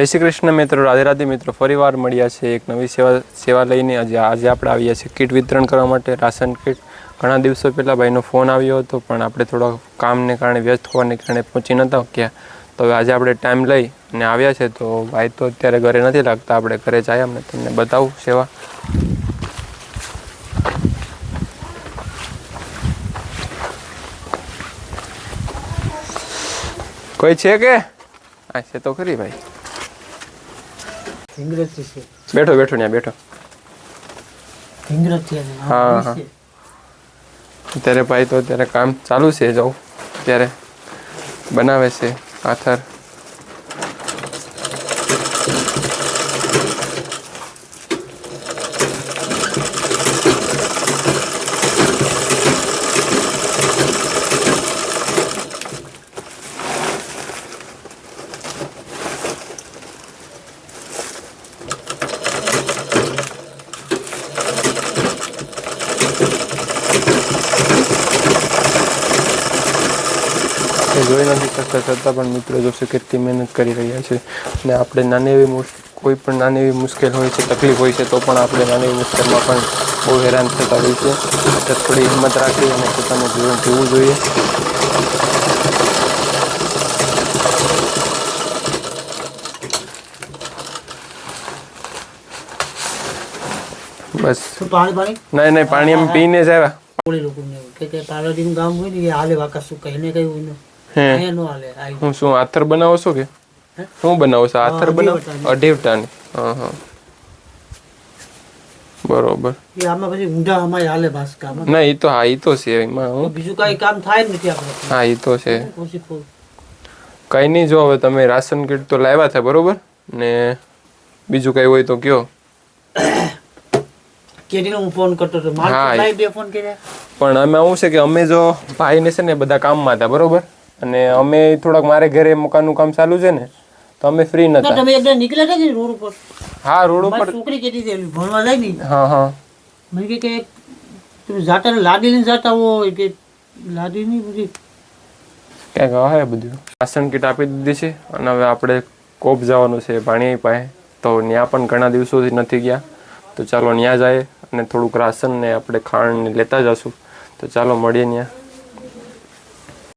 જય શ્રી કૃષ્ણ મિત્રો, રાધે રાધે મિત્રો, ફરીવાર મળ્યા છે એક નવી સેવા સેવા લઈને. આજે આજે આપણે આવ્યા છીએ કીટ વિતરણ કરવા માટે. Ration kit. ઘણા દિવસો પહેલાં ભાઈનો ફોન આવ્યો હતો, પણ આપણે થોડા કામને કારણે વ્યસ્ત હોવાને કારણે પહોંચી નહોતા ક્યાં. તો હવે આજે આપણે ટાઈમ લઈ અને આવ્યા છે. તો ભાઈ તો અત્યારે ઘરે નથી લાગતા. આપણે ઘરે જાય અમને તમને બતાવું સેવા. કોઈ છે કે? હા છે તો ખરી ભાઈ. છે બેઠો બેઠો ત્યાં બેઠો. હા, હા. અત્યારે ભાઈ તો અત્યારે કામ ચાલુ છે જવું અત્યારે બનાવે છે આથર. એ જોઈ નથી શકતા. છતાં પણ મિત્રો જોશે કેટલી મહેનત કરી રહ્યા છે અને આપણે નાની એવી કોઈ પણ નાની એવી મુશ્કેલ હોય છે તકલીફ હોય છે તો પણ આપણે નાની એવી મુશ્કેલમાં પણ બહુ હેરાન થતા હોય છે તો થોડી હિંમત રાખી અને પોતાનું જીવન જીવવું જોઈએ. બસ. પાણી પાણી? નહીં નહીં પાણી એમ પીને જ આવ્યા. ગામ હોય ને હાલે વાકા શું કહીને કહ્યું હે. હું શું આથર બનાવો છો કે? શું બનાવો છો આથર બનાવો? અઢીવટાની. હા હા. બરોબર. એ આમાં પછી ઊંધા અમાય હાલે ભાસ્કામાં. ના એ તો હા એ તો છે એમાં હું. બીજું કાંઈ કામ થાય નથી આપણે. હા એ તો છે. કઈ નહીં જો હવે તમે રાશન કીટ તો લાવ્યા છે બરોબર? ને બીજું કઈ હોય તો કયો. કેરીનો હું ફોન કરતો હતો. મારે બે ફોન કર્યા. પણ અમે આવું છે કે અમે જો ભાઈને છે ને બધા કામમાં હતા બરોબર? અને અમે થોડાક મારે ઘરે મકાનનું કામ ચાલુ છે ને તો અમે ફ્રી નતા. તમે એકદમ નીકળ્યા હતા કે રોડ ઉપર? હા રોડ ઉપર. છોકરી કહેતી હતી ભણવા જાય ને હા હા. મને કે કે તું જાતા લાદી લઈને જાતા હોય કે લાદી ની બધી. ક્યાંક આવે બધું. રાશન કીટ આપી દીધી છે અને હવે આપણે કોપ જવાનું છે પાણી પાસે. તો ત્યાં પણ ઘણા દિવસોથી નથી ગયા. તો ચાલો ત્યાં જાય અને થોડુંક રાશન ને આપણે ખાણ લેતા જશું. તો ચાલો મળીએ ત્યાં